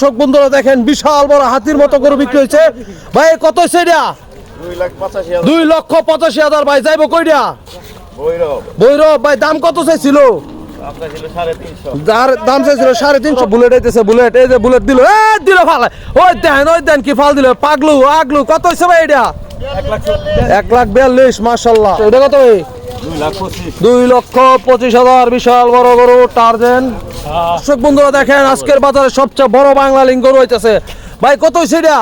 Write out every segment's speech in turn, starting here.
দর্শক বন্ধুরা দেখেন বিশাল বড় হাতির মতো গরু বিক্রি হয়েছে। ভাই কত হয়েছে এটা? দুই লক্ষ পঁচাশি হাজার। ভাই যাইবো কইটা বৈরব ভাই দাম কত চাইছিল? যার দাম চাইছিল সাড়ে তিনশো। বুলেট আইতেছে বুলেট। এই যে বুলেট দিল এ দিল ফাল। ওই দেন ওই দেন কি ফাল দিল। পাগলু আগলু কত হয়েছে ভাই এটা? এক লাখ বিয়াল্লিশ মার্শাল্লাহ এটা কত দুই লক্ষ পঁচিশ হাজার বিশাল বড় গরু টার্জেন। দর্শক বন্ধুরা দেখেন আজকের বাজারে সবচেয়ে বড় বাংলা লিঙ্গ হইতেছে ভাই কত এটা?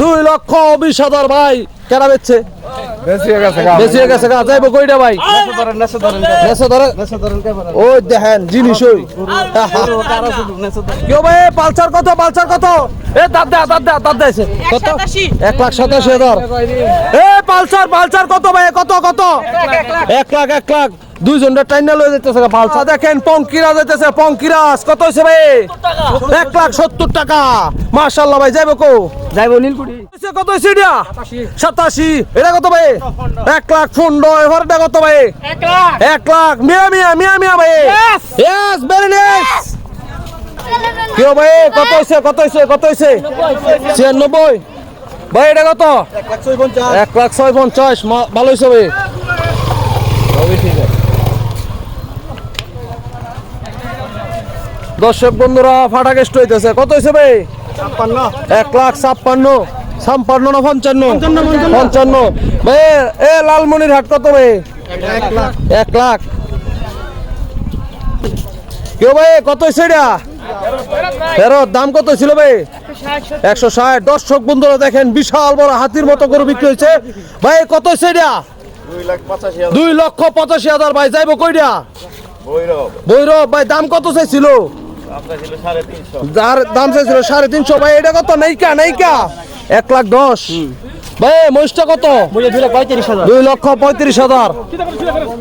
দুই লক্ষ বিশ হাজার ভাই। কেনা বেচছে? বেশি গেছে গা। যাইবো কইটা ভাই? নেশো ধরে ওই দেখেন জিনিস ওই। কেউ ভাই পালসার কত পালসার কত? এ দাদ দে দাদ দে দাদ দেছে কত? এক লাখ সাতাশি হাজার। এ পালসার পালসার কত ভাই? কত কত? এক লাখ এক লাখ। দুইজনটা টাইনা লয়ে যেতেছে পালসার দেখেন পঙ্কিরা যাইতেছে পঙ্কিরাস কত হয়েছে ভাই? এক লাখ সত্তর টাকা। মার্শাল্লাহ ভাই যাইবো কো? যাইবো নীলকুড়ি কত হয়েছে এটা? সাতাশি। এটা কত ভাই? এক লাখ এবারটা কত ভাই? এক লাখ। মিয়া মিয়া মিয়া মিয়া ভাই। ইয়েস ভেরি নাইস কেউ ভাই? কত হয়েছে কত হয়েছে কত হয়েছে ছিয়ানব্বই। ভাই এটা কত? এক লাখ ছয় পঞ্চাশ ভালো হয়েছে ভাই। দর্শক বন্ধুরা ফাটা কেষ্ট হইতেছে। কত হয়েছে ভাই? এক লাখ ছাপ্পান্ন। ছাপ্পান্ন না পঞ্চান্ন? পঞ্চান্ন। ভাই এ লালমনির হাট কত ভাই? এক লাখ। কেউ ভাই কত হয়েছে এটা? তেরো দাম কত ছিল ভাই? একশো ষাট। দর্শক বন্ধুরা দেখেন বিশাল বড় হাতির মতো গরু বিক্রি হয়েছে ভাই কত হয়েছে এটা? দুই লক্ষ পঁচাশি হাজার। ভাই যাইবো কইটা বৈরব ভাই দাম কত চাইছিল? যার দাম চাইছিল সাড়ে তিনশো। ভাই এটা কত? নাইকা নাইকা। এক লাখ দশ। ভাই মহিষটা কত? দুই লক্ষ পঁয়ত্রিশ হাজার।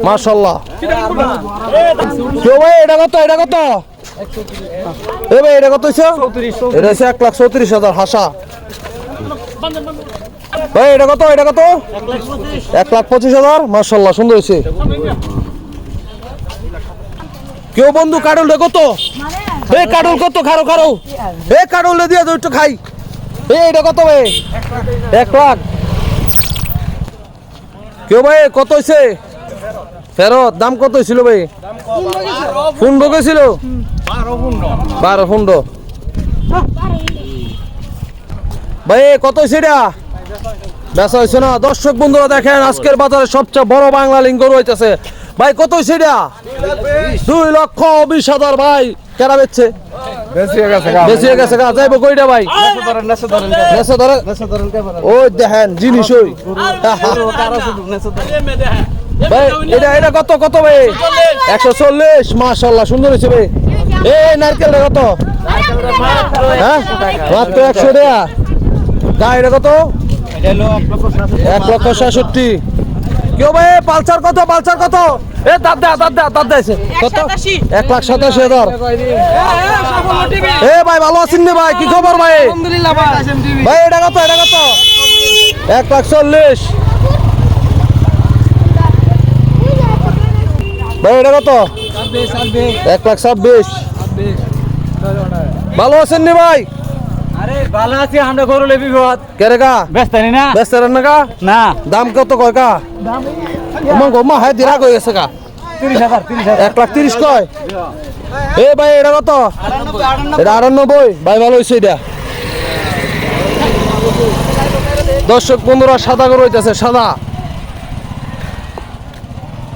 মার্শাল্লাহ কেউ ভাই এটা কত? এটা কত? এ ভাই এটা কত এটা হচ্ছে এক লাখ চৌত্রিশ হাজার হাসা। ভাই এটা কত? এটা কত? এক লাখ পঁচিশ হাজার? মার্শাল্লাহ সুন্দর হয়েছে কেউ বন্ধু কাডল কত? এ কাডল কত খারো খারো? এ কাডল দিয়ে দাও একটু খাই। এ, এটা কত ভাই এক লাখ। কেউ ভাই কত হয়েছে ফেরত, দাম কত ছিল ভাই? ফুন্ড গেছিল? বারো ফুন্ড। ভাই কত হয়েছে এটা? বেচা হয়েছে না। দর্শক বন্ধুরা দেখেন, আজকের বাজারে সবচেয়ে বড় বাংলা লিঙ্গ রয়েছে ভাই, কত হয়েছে এটা? দুই লক্ষ বিশ হাজার ভাই। কেনা বেচছে? বেশি গেছে গা। যাইবো কইটা ভাই? নেশো ধরে ওই দেখেন জিনিস ওই। ভাই এটা এটা কত কত ভাই? একশো চল্লিশ। মাশাল্লাহ সুন্দর হয়েছে ভাই। এই নারকেলটা কত? হ্যাঁ? মাত্র একশো টাকা। গা এটা কত? এক লক্ষ সাতষট্টি। কেউ ভাই পালসার কত পালসার কত? এ দে দে কত? এক লাখ সাতাশি হাজার। এ ভাই ভালো আছেন নি ভাই? কি খবর ভাই? এটা কত এটা কত? এক লাখ চল্লিশ। ভাই এটা কত? এক লাখ ছাব্বিশ। ভালো আছেন নি ভাই? আরে ভালো আছি আমরা গরু লেবি বিপদ কেরে গা? ব্যস্ত নি না? ব্যস্ত না দাম কত কয় কা হ্যাঁ দিরা আছে হাজার এক লাখ তিরিশ কয়? এ ভাই এটা কত? এটা আটানব্বই। ভাই ভালো হয়েছে এটা। দর্শক বন্ধুরা সাদা করে হইতেছে সাদা।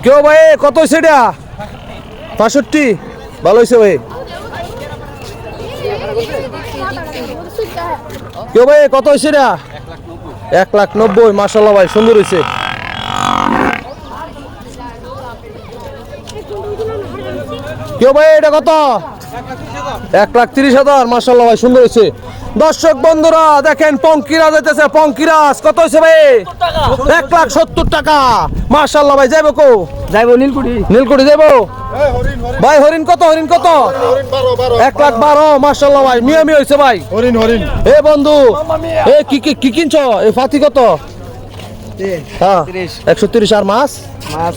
কেউ ভাই কত হয়েছে এটা? পাঁষট্টি ভালো হয়েছে ভাই। কেউ ভাই কত হয়েছে এটা? এক লাখ নব্বই। মাসাল্লাহ ভাই সুন্দর হয়েছে কেউ ভাই এটা কত? এক লাখ তিরিশ হাজার মাসাল্লাহ ভাই সুন্দর হয়েছে। দর্শক বন্ধুরা দেখেন পঙ্কিরাজ হইতেছে পঙ্কিরাজ কত হয়েছে ভাই? এক লাখ সত্তর টাকা। মাসাল্লাহ ভাই যাইবো কো? যাইবো নীলকুড়ি নীলকুড়ি যাইবো? ভাই হরিণ কত হরিণ কত? এক লাখ বারো মাসাল্লাহ ভাই মিয়া মিয়া হয়েছে ভাই। হরিণ হরিণ। এ বন্ধু এ কি কি কি কিনছ? এই ফাতি কত? হ্যাঁ একশো তিরিশ আর মাছ? মাছ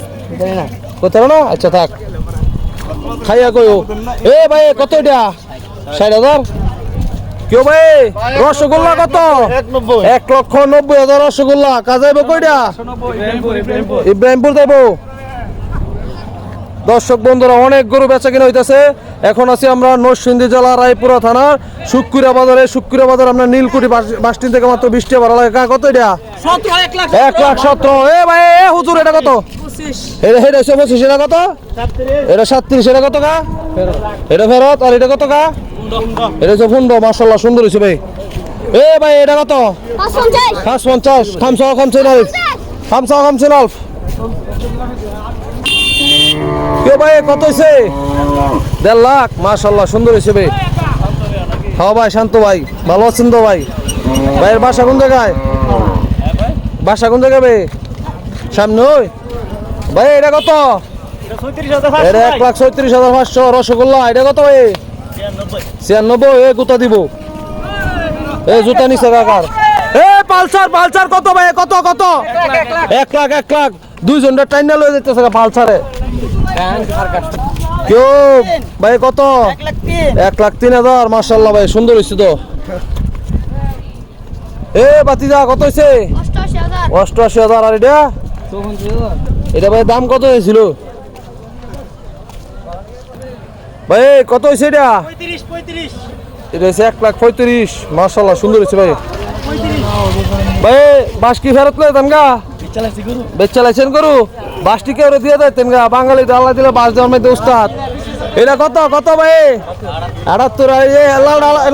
কত না? আচ্ছা থাক। খাইয়া এ ভাই কত এটা? ষাট হাজার? কেউ ভাই? রসগোল্লা কত? এক লক্ষ নব্বই হাজার রসগোল্লা। কাজাইব কইটা ইব্রাহিমপুর দেব দর্শক বন্ধুরা অনেক গরু বেচা কিনা হইতেছে। এখন আছি আমরা নরসিংদী জেলা রায়পুরা থানার শুক্কুরা বাজারে। শুক্কুরা বাজার আমরা নীলকুটি বাস- বাসস্ট্যান্ড থেকে মাত্র বৃষ্টি ভাড়া লাগে। কত এটা? এক লাখ সতেরো। এ ভাই এ হুজুর এটা কত? এটা এটা হচ্ছে পঁচিশ এটা কত? এটা সাতত্রিশ এটা কত কা এটা ফেরত আর এটা কত কা এটা হচ্ছে ফুন্ড মার্শাল্লাহ সুন্দর হয়েছে ভাই। এ ভাই এটা কত? পাঁচ পঞ্চাশ আলফ আলফ কে ভাই কত হয়েছে? দেড় লাখ মার্শাল্লাহ সুন্দর হয়েছে ভাই। হ্যাঁ ভাই শান্ত ভাই ভালো আছেন তো ভাই? ভাইয়ের বাসা কোন জায়গায়? বাসা কোন জায়গায় ভাই? সামনে ওই? ভাই এটা কত? এটা এক লাখ ছয়ত্রিশ হাজার পাঁচশো রসগোল্লা এটা কত ভাই? ছিয়ানব্বই। এ গুতা দিব। এ জুতা নিছে কাকার। এ পালসার পালসার কত ভাই? কত কত? এক লাখ এক লাখ। দুইজনটা টাইনা লয়ে যেতেছে পালসারে। কেউ? ভাই কত? এক লাখ তিন হাজার মার্শাল্লাহ ভাই সুন্দর হয়েছে তো। এ বাতিজা কত হয়েছে অষ্টআশি হাজার। আর এটা? এটা ভাই দাম কত হয়েছিল? ভাই কত হয়েছে এটা? এটা হচ্ছে এক লাখ পঁয়ত্রিশ। মার্শাল্লাহ সুন্দর হয়েছে ভাই। ভাই বাস কি ফেরত লয় তানগা? বেচা লাইছেন করু বাসটি কেউ দিয়ে দেয় তেনগা? বাঙালি আল্লাহ দিলে বাস দেওয়ার মধ্যে উস্তাদ। এটা কত কত ভাই? আটাত্তর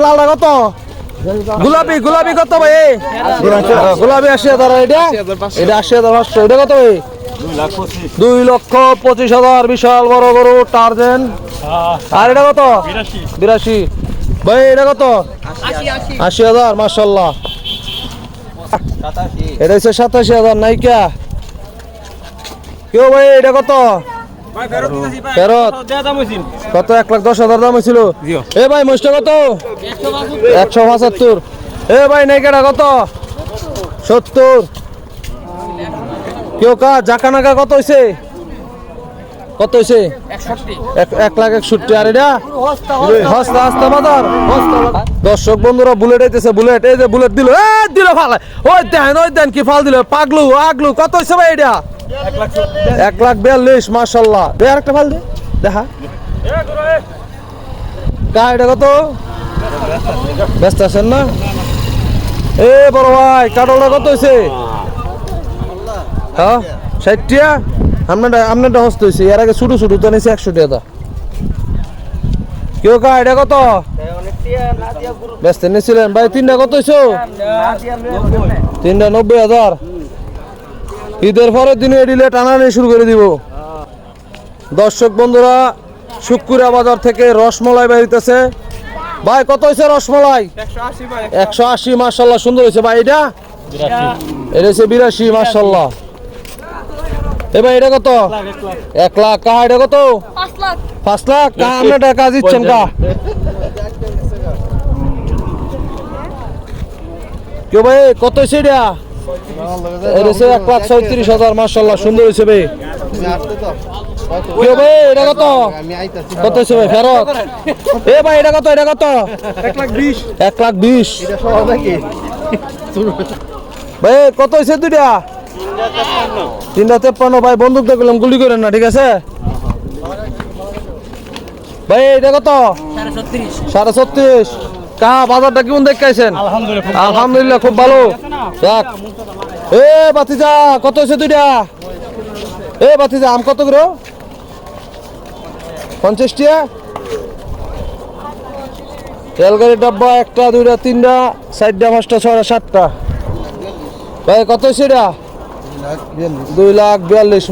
লালডা কত? গোলাপি গোলাপি কত ভাই? গোলাপি আশি হাজার এটা? এটা আশি হাজার পাঁচশো এটা কত ভাই? দুই লক্ষ পঁচিশ হাজার বিশাল বড় গরু টার্জেন। আর এটা কত? বিরাশি। ভাই এটা কত? আশি হাজার মার্শাল্লাহ এটা হচ্ছে সাতাশি হাজার নাইকা। কেউ ভাই এটা কত? ফেরত কত? এক লাখ দশ হাজার দাম হয়েছিল এ ভাই মহিষটা কত? একশো পঁচাত্তর এ ভাই নাইকাটা কত? সত্তর। কেউ কা, জাকা নাকা কত হয়েছে কত হয়েছে এক- লাখ একষট্টি, আর এটা? হস্তা হস্তা বাজার দর্শক বন্ধুরা, বুলেট আইতেছে, বুলেট। এই যে বুলেট দিল এ দিল ফাল। ওই দেন ওই দেন কি ফাল দিল? পাগলু, আগলু, কত হয়েছে ভাই এটা? এক লাখ বিয়াল্লিশ মার্শাল্লাহ দে আর একটা ফাল দে, দেখা। কা, এটা কত? ব্যস্ত আছেন না? এ বড় ভাই কাটলটা কত হয়েছে হ্যাঁ? ষাটটিয়া? আপনারটা আপনারটা হস্ত হয়েছে এর আগে ছোটো ছোটো, তো নিয়েছে একশো টাকা কেউ কা এটা কত? ব্যস্ত নিয়েছিলেন ভাই, তিনটা কত হয়েছো তিনটা নব্বই হাজার। ঈদের পরের দিনে এডিলে টানানি শুরু করে দিব। দর্শক বন্ধুরা, শুক্কুরা বাজার থেকে রসমলাই বেরিতেছে ভাই, কত হয়েছে রসমলাই? একশো আশি মার্শাল্লাহ সুন্দর হয়েছে ভাই, এটা? এটা হচ্ছে বিরাশি মার্শাল্লাহ এবার এটা কত? এক লাখ। কাহা এটা কত? পাঁচ লাখ। কাহা আপনার টাকা দিচ্ছেন কা? কেউ ভাই কত হয়েছে এটা? এক লাখ ছয়ত্রিশ হাজার মার্শাল্লাহ সুন্দর হয়েছে ভাই। কেউ ভাই এটা কত? কত হয়েছে ভাই ফেরত? এ ভাই এটা কত এটা কত? এক লাখ বিশ। এক লাখ বিশ। ভাই কত হয়েছে দুইটা? তিনটা তেপ্পান্ন ভাই বন্দুক দেখলাম গুলি করেন না ঠিক আছে? ভাই এটা কত? সাড়ে ছত্রিশ। কা বাজারটা কেমন দেখাইছেন? আলহামদুলিল্লাহ খুব ভালো। যাক। এ বাতিজা কত হয়েছে দুইটা? এ বাতিজা আম কত করে? পঞ্চাশ টিয়া তেল গাড়ির ডাব্বা একটা দুইটা তিনটা চারটা পাঁচটা ছয়টা সাতটা। ভাই কত হয়েছে এটা? দুই লাখ বিয়াল্লিশ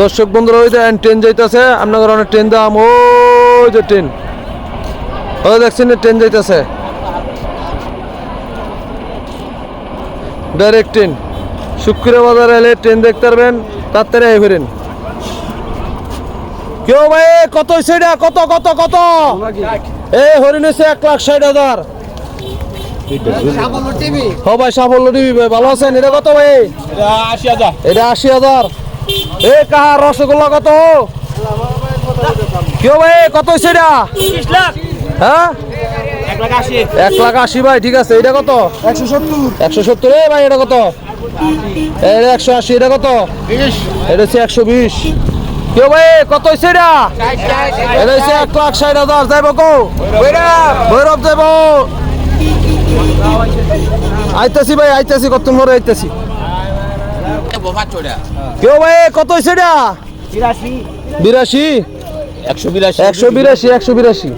দর্শক বন্ধুরা ট্রেন দেখছেন যাইতেছে। ডাইরেক্ট ট্রেন শুক্রবার বাজারে এলে ট্রেন দেখতে পারবেন তাড়াতাড়ি আই কেউ ভাই, কত এটা? কত কত কত? এ, হরিণ হয়েছে এক লাখ ষাট হাজার। হ ভাই সাফল্য টিভি ভাই ভালো আছেন? এটা কত ভাই? এটা আশি হাজার। এ কাহা রসগোল্লা কত? কেউ ভাই কত হয়েছে এটা? হ্যাঁ? এক লাখ আশি। ভাই ঠিক আছে। এটা কত? একশো সত্তর। একশো সত্তর। এ ভাই এটা কত? এটা একশো আশি এটা কত? এটা হচ্ছে একশো বিশ। কেউ ভাই কত হয়েছে এটা? এটা হচ্ছে এক লাখ ষাট হাজার। যাইব কো? ভৈরব যাইব। আইতাছি ভাই আইতাছি কত মরে আইতাছি। কেউ ভাই কত হয়েছে এটা? বিরাশি বিরাশি? একশো বিরাশি। একশো বিরাশি একশো বিরাশি।